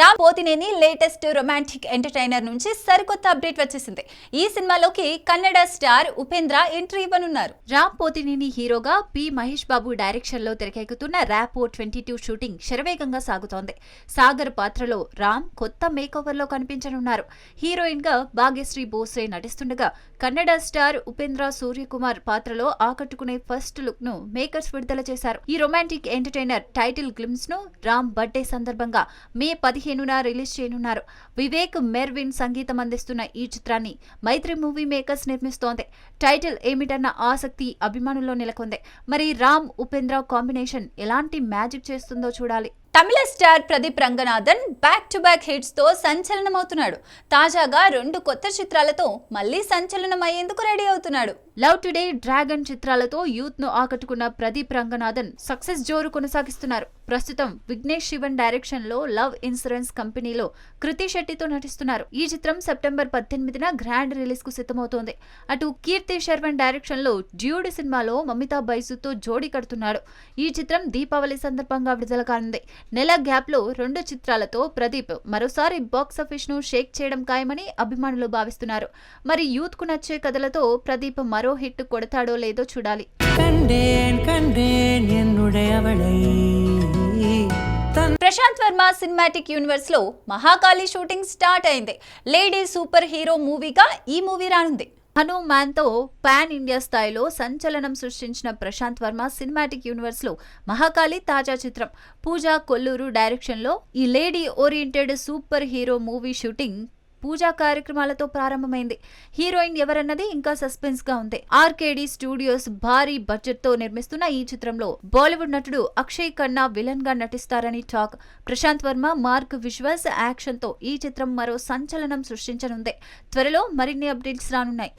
Ram Pothineni latest romantic entertainer నుంచి సరికొత్త update వచ్చేసింది. ఈ సినిమాలోకి కన్నడ స్టార్ ఉపేంద్ర ఎంట్రీ ఇవ్వనున్నారు. రామ్ పోతినేని హీరోగా పి మహేష్ బాబు డైరెక్షన్లో తెరకెక్కుతున్న ర్యాపో ట్వంటీ టూ షూటింగ్ శరవేగంగా సాగుతోంది. సాగర్ పాత్రలో రామ్ కొత్త మేకోవర్లో కనిపించనున్నారు. హీరోయిన్గా భాగ్యశ్రీ బోస్రే నటిస్తుండగా కన్నడ స్టార్ ఉపేంద్ర సూర్యకుమార్ పాత్రలో ఆకట్టుకునే ఫస్ట్ లుక్ను మేకర్స్ విడుదల చేశారు. ఈ రొమాంటిక్ ఎంటర్టైనర్ టైటిల్ గ్లిమ్స్ను రామ్ బర్త్డే సందర్భంగా మే పదిహేను పదిహేనున రిలీజ్ చేయనున్నారు. వివేక్ మెర్విన్ సంగీతం అందిస్తున్న ఈ చిత్రాన్ని మైత్రి మూవీ మేకర్స్ నిర్మిస్తోంది. టైటిల్ ఏమిటన్న ఆసక్తి అభిమానుల్లో నెలకొంది. మరి రామ్ ఉపేంద్ర కాంబినేషన్ ఎలాంటి మ్యాజిక్ చేస్తుందో చూడాలి. Tamil star Pradeep Ranganathan back to back హిట్స్తో సంచలనమవుతున్నాడు. తాజాగా రెండు కొత్త చిత్రాలతో మళ్ళీ సంచలనం అయ్యేందుకు రెడీ అవుతున్నాడు. లవ్ టుడే డ్రాగన్ చిత్రాలతో యూత్ను ఆకట్టుకున్న ప్రదీప్ రంగనాథన్ సక్సెస్ జోరు కొనసాగిస్తున్నారు. ప్రస్తుతం విఘ్నేష్ శివన్ డైరెక్షన్లో లవ్ ఇన్సూరెన్స్ కంపెనీలో కృతి శెట్టితో నటిస్తున్నారు. ఈ చిత్రం సెప్టెంబర్ పద్దెనిమిదిన గ్రాండ్ రిలీజ్కు సిద్ధమవుతోంది. అటు కీర్తి శర్వన్ డైరెక్షన్లో డ్యూడ్ సినిమాలో మమితా బైజుతో జోడీ కడుతున్నాడు. ఈ చిత్రం దీపావళి సందర్భంగా విడుదల కానుంది. నెల గ్యాప్లో రెండు చిత్రాలతో ప్రదీప్ మరోసారి బాక్సాఫీస్ను షేక్ చేయడం ఖాయమని అభిమానులు భావిస్తున్నారు. మరి యూత్కు నచ్చే కథలతో ప్రదీప్ మరో హిట్ కొడతాడో లేదో చూడాలి. ప్రశాంత్ వర్మ సినిమాటిక్ యూనివర్స్లో మహాకాళి షూటింగ్ స్టార్ట్ అయింది. లేడీ సూపర్ హీరో మూవీగా ఈ మూవీ రానుంది. హనుమాన్తో పాన్ ఇండియా స్థాయిలో సంచలనం సృష్టించిన ప్రశాంత్ వర్మ సినిమాటిక్ యూనివర్స్లో మహాకాళి తాజా చిత్రం పూజా కొల్లూరు డైరెక్షన్లో ఈ lady oriented super hero movie shooting పూజా కార్యక్రమాలతో ప్రారంభమైంది. హీరోయిన్ ఎవరన్నది ఇంకా సస్పెన్స్గా ఉంది. ఆర్కేడి స్టూడియోస్ భారీ బడ్జెట్తో నిర్మిస్తున్న ఈ చిత్రంలో బాలీవుడ్ నటుడు అక్షయ్ ఖన్నా విలన్గా నటిస్తారని టాక్. ప్రశాంత్ వర్మ మార్క్ విశ్వాస్ యాక్షన్తో ఈ చిత్రం మరో సంచలనం సృష్టించనుంది. త్వరలో మరిన్ని అప్డేట్స్ రానున్నాయి.